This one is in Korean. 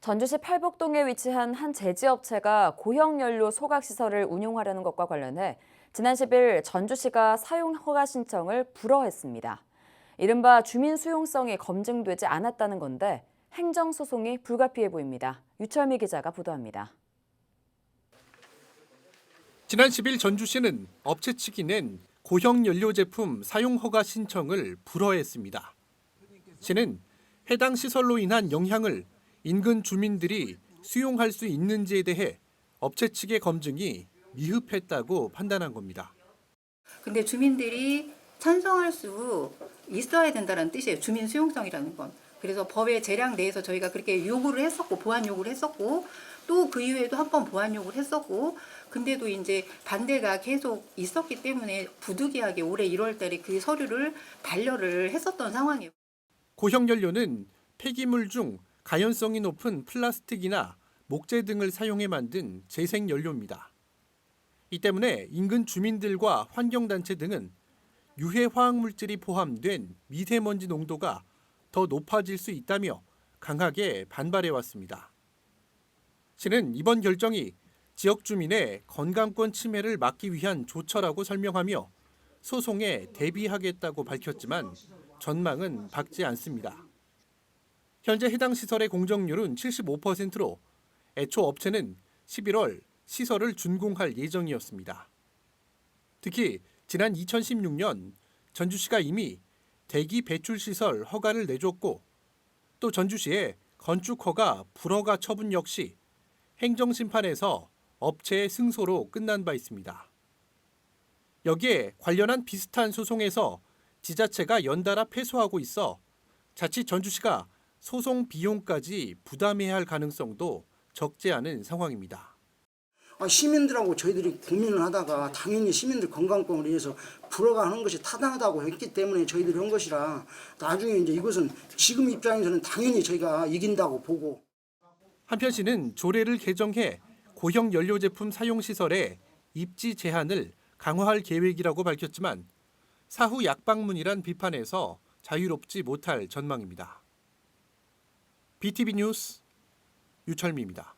전주시 팔복동에 위치한 한 제지업체가 고형연료 소각시설을 운용하려는 것과 관련해 지난 10일 전주시가 사용 허가 신청을 불허했습니다. 이른바 주민 수용성이 검증되지 않았다는 건데 행정소송이 불가피해 보입니다. 유철미 기자가 보도합니다. 지난 10일 전주시는 업체 측이 낸 고형 연료 제품 사용 허가 신청을 불허했습니다. 시는 해당 시설로 인한 영향을 인근 주민들이 수용할 수 있는지에 대해 업체 측의 검증이 미흡했다고 판단한 겁니다. 근데 주민들이 찬성할 수 있어야 된다는 뜻이에요. 주민 수용성이라는 건. 그래서 법의 재량 내에서 저희가 그렇게 요구를 했었고 보완 요구를 했었고 또 그 이후에도 한 번 보완 요구를 했었고 근데도 이제 반대가 계속 있었기 때문에 부득이하게 올해 1월 달에 그 서류를 반려를 했었던 상황이에요. 고형 연료는 폐기물 중 가연성이 높은 플라스틱이나 목재 등을 사용해 만든 재생 연료입니다. 이 때문에 인근 주민들과 환경단체 등은 유해 화학 물질이 포함된 미세먼지 농도가 더 높아질 수 있다며 강하게 반발해 왔습니다. 시는 이번 결정이 지역 주민의 건강권 침해를 막기 위한 조처라고 설명하며 소송에 대비하겠다고 밝혔지만 전망은 밝지 않습니다. 현재 해당 시설의 공정률은 75%로 애초 업체는 11월 시설을 준공할 예정이었습니다. 특히 지난 2016년 전주시가 이미 대기 배출 시설 허가를 내줬고 또 전주시의 건축 허가 불허가 처분 역시 행정심판에서 업체의 승소로 끝난 바 있습니다. 여기에 관련한 비슷한 소송에서 지자체가 연달아 패소하고 있어 자칫 전주시가 소송 비용까지 부담해야 할 가능성도 적지 않은 상황입니다. 아, 시민들하고 저희들이 고민을 하다가 당연히 시민들 건강권을 위해서 불어가 하는 것이 타당하다고 했기 때문에 저희들이 한 것이라 나중에 이제 이것은 지금 입장에서는 당연히 저희가 이긴다고 보고 한편 시는 조례를 개정해 고형 연료 제품 사용 시설에 입지 제한을 강화할 계획이라고 밝혔지만 사후 약방문이란 비판에서 자유롭지 못할 전망입니다. BTV 뉴스 유철미입니다.